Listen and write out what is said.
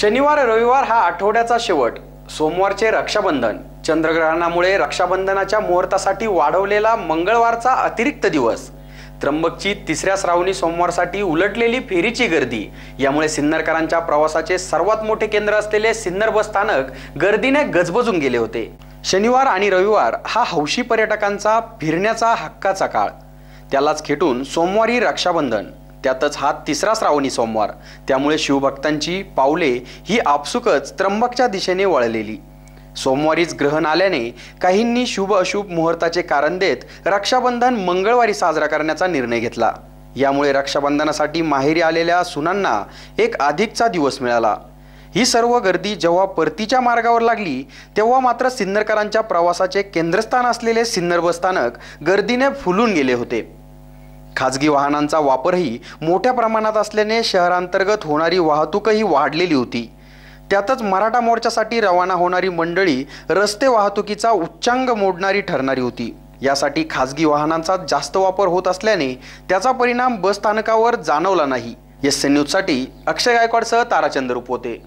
शनिवार रविवार हा आठवड्याचा शेवट. सोमवारचे रक्षाबंधन. चंद्रग्रहणामुळे रक्षाबंधनाच्या मुहूर्तासाठी वाढवलेला मंगळवारचा अतिरिक्त दिवस. त्र्यंबकची तिसऱ्या श्रावणी सोमवारसाठी उलटलेली फेरीची गर्दी. यामुळे सिन्नरकरांच्या प्रवासाचे सर्वात मोठे केंद्र असलेले सिन्नर बस स्थानक गर्दीने गजबजून गेले होते. शनिवार आणि रविवार हा हौशी पर्यटकांचा फिरण्याचा हक्काचा काळ. त्यालाच खेटून सोमवारी रक्षाबंधन. त्यातच हा तिसरा श्रावणी सोमवार. त्यामुळे शिवभक्तांची पावले ही आपसुकच त्र्यंबकच्या दिशेने वळलेली. सोमवारीच ग्रहण आल्याने काहींनी शुभ अशुभ मुहूर्ताचे कारण देत रक्षाबंधन मंगळवारी साजरा करण्याचा निर्णय घेतला. यामुळे रक्षाबंधनासाठी माहेरी आलेल्या सुनांना एक अधिकचा दिवस मिळाला. ही सर्व गर्दी जेव्हा परतीच्या मार्गावर लागली तेव्हा मात्र सिन्नरकरांच्या प्रवासाचे केंद्रस्थान असलेले सिन्नर बस स्थानक गर्दीने फुलून गेले होते. खाजगी वाहनांचा वापरही मोठ्या प्रमाणात असल्याने शहरांतर्गत होणारी वाहतूकही वाढलेली होती. त्यातच मराठा मोर्चासाठी रवाना होणारी मंडळी रस्ते वाहतुकीचा उच्चांग मोडणारी ठरणारी होती. यासाठी खाजगी वाहनांचा जास्त वापर होत असल्याने त्याचा परिणाम बस स्थानकावर जाणवला नाही. एस एन न्यूजसाठी अक्षय गायकवाडसह ताराचंद्र उपवते